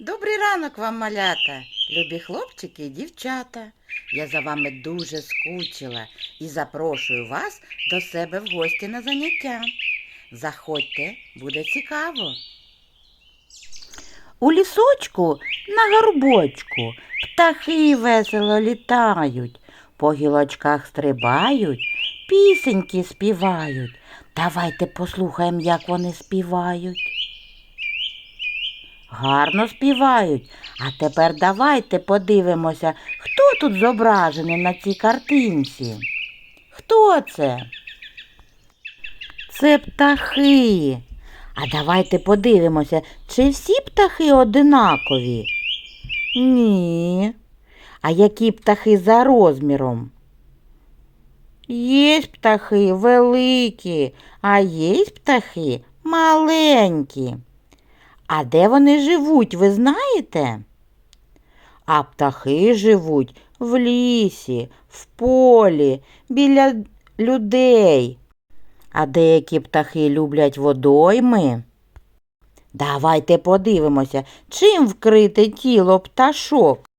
Добрий ранок вам, малята, любі хлопчики і дівчата. Я за вами дуже скучила і запрошую вас до себе в гості на заняття. Заходьте, буде цікаво. У лісочку на горбочку птахи весело літають, по гілочках стрибають, пісеньки співають. Давайте послухаємо, як вони співають. Гарно співають. А тепер давайте подивимося, хто тут зображений на цій картинці. Хто це? Це птахи. А давайте подивимося, чи всі птахи одинакові? Ні. А які птахи за розміром? Є птахи великі, а є птахи маленькі. А де вони живуть, ви знаєте? А птахи живуть в лісі, в полі, біля людей. А деякі птахи люблять водойми. Давайте подивимося, чим вкрите тіло пташок.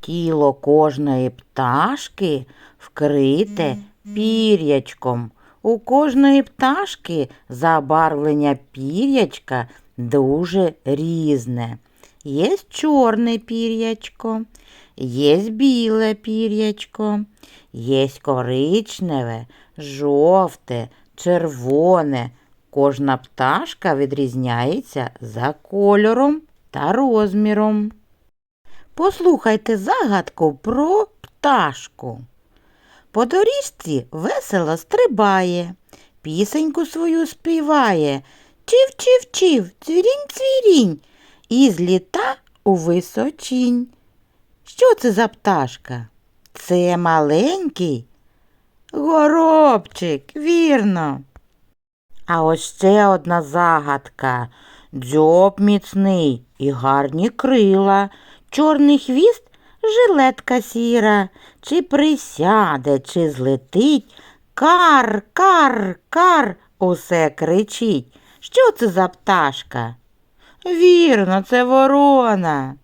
Тіло кожної пташки вкрите пір'ячком. У кожної пташки забарвлення пір'ячка дуже різне. Є чорне пір'ячко, є біле пір'ячко, є коричневе, жовте, червоне. Кожна пташка відрізняється за кольором та розміром. Послухайте загадку про пташку. По доріжці весело стрибає, пісеньку свою співає. Чів-чів-чів, цвірінь-цвірінь, і зліта у височінь. Що це за пташка? Це маленький горобчик, вірно. А ось ще одна загадка. Дзьоб міцний і гарні крила, чорний хвіст жилетка сіра, чи присяде, чи злетить. Кар, кар, кар, усе кричить. Що це за пташка? Вірно, це ворона.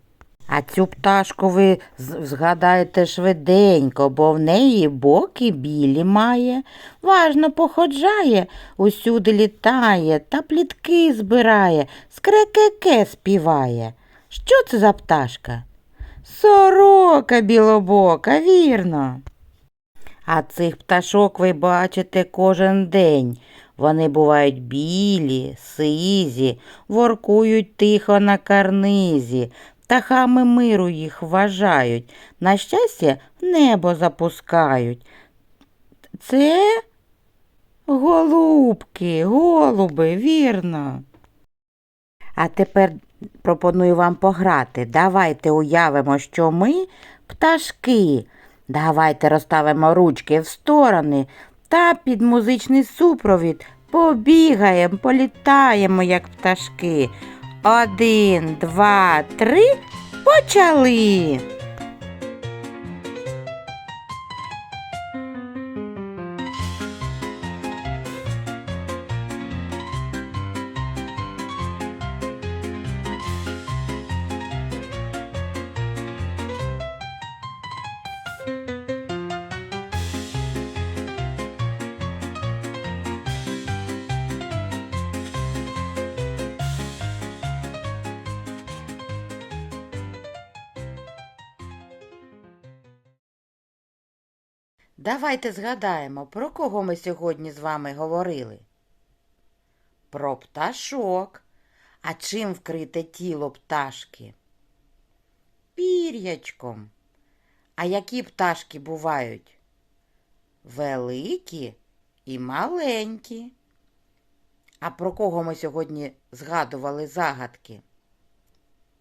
А цю пташку ви згадаєте швиденько, бо в неї боки білі має, важно походжає, усюди літає та плітки збирає, скрекеке співає. Що це за пташка? Сорока білобока, вірно. А цих пташок ви бачите кожен день. Вони бувають білі, сизі, воркують тихо на карнизі, птахами миру їх вважають, на щастя небо запускають. Це голубки, голуби, вірно. А тепер пропоную вам пограти. Давайте уявимо, що ми пташки. Давайте розставимо ручки в сторони та під музичний супровід побігаємо, політаємо, як пташки. Один, два, три, почали. Давайте згадаємо, про кого ми сьогодні з вами говорили. Про пташок. А чим вкрите тіло пташки? Пір'ячком. А які пташки бувають? Великі і маленькі. А про кого ми сьогодні згадували загадки?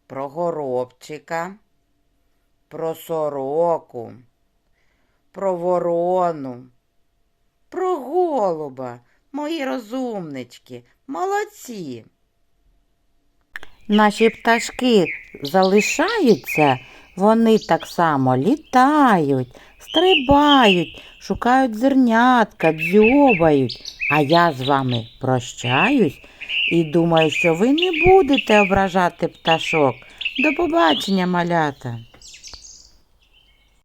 Про горобчика, про сороку про ворону, про голуба, мої розумнички, молодці. Наші пташки залишаються, вони так само літають, стрибають, шукають зернятка, дзьобають. А я з вами прощаюсь і думаю, що ви не будете ображати пташок. До побачення, малята.